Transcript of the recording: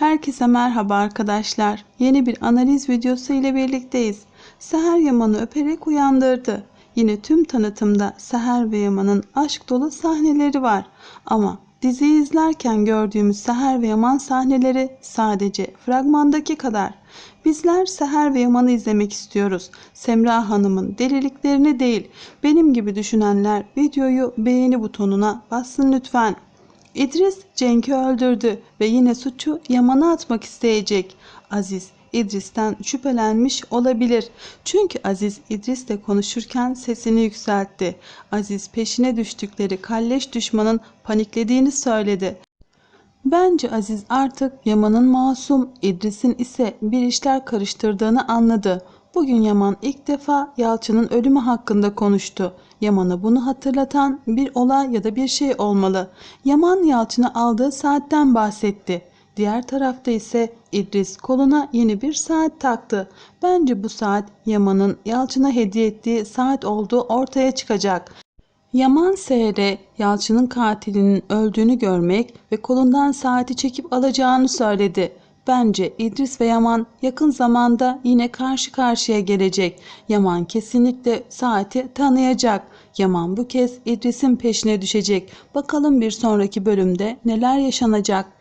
Herkese merhaba arkadaşlar. Yeni bir analiz videosu ile birlikteyiz. Seher Yaman'ı öperek uyandırdı. Yine tüm tanıtımda Seher ve Yaman'ın aşk dolu sahneleri var. Ama diziyi izlerken gördüğümüz Seher ve Yaman sahneleri sadece fragmandaki kadar. Bizler Seher ve Yaman'ı izlemek istiyoruz. Semra Hanım'ın deliliklerini değil. Benim gibi düşünenler videoyu beğeni butonuna bassın lütfen. İdris Cenk'i öldürdü ve yine suçu Yaman'a atmak isteyecek. Aziz İdris'ten şüphelenmiş olabilir. Çünkü Aziz İdris'le konuşurken sesini yükseltti. Aziz peşine düştükleri kalleş düşmanın paniklediğini söyledi. Bence Aziz artık Yaman'ın masum, İdris'in ise bir işler karıştırdığını anladı. Bugün Yaman ilk defa Yalçın'ın ölümü hakkında konuştu. Yaman'a bunu hatırlatan bir olay ya da bir şey olmalı. Yaman Yalçın'ı aldığı saatten bahsetti. Diğer tarafta ise İdris koluna yeni bir saat taktı. Bence bu saat Yaman'ın Yalçın'a hediye ettiği saat olduğu ortaya çıkacak. Yaman S.R. Yalçın'ın katilinin öldüğünü görmek ve kolundan saati çekip alacağını söyledi. Bence İdris ve Yaman yakın zamanda yine karşı karşıya gelecek. Yaman kesinlikle saati tanıyacak. Yaman bu kez İdris'in peşine düşecek. Bakalım bir sonraki bölümde neler yaşanacak.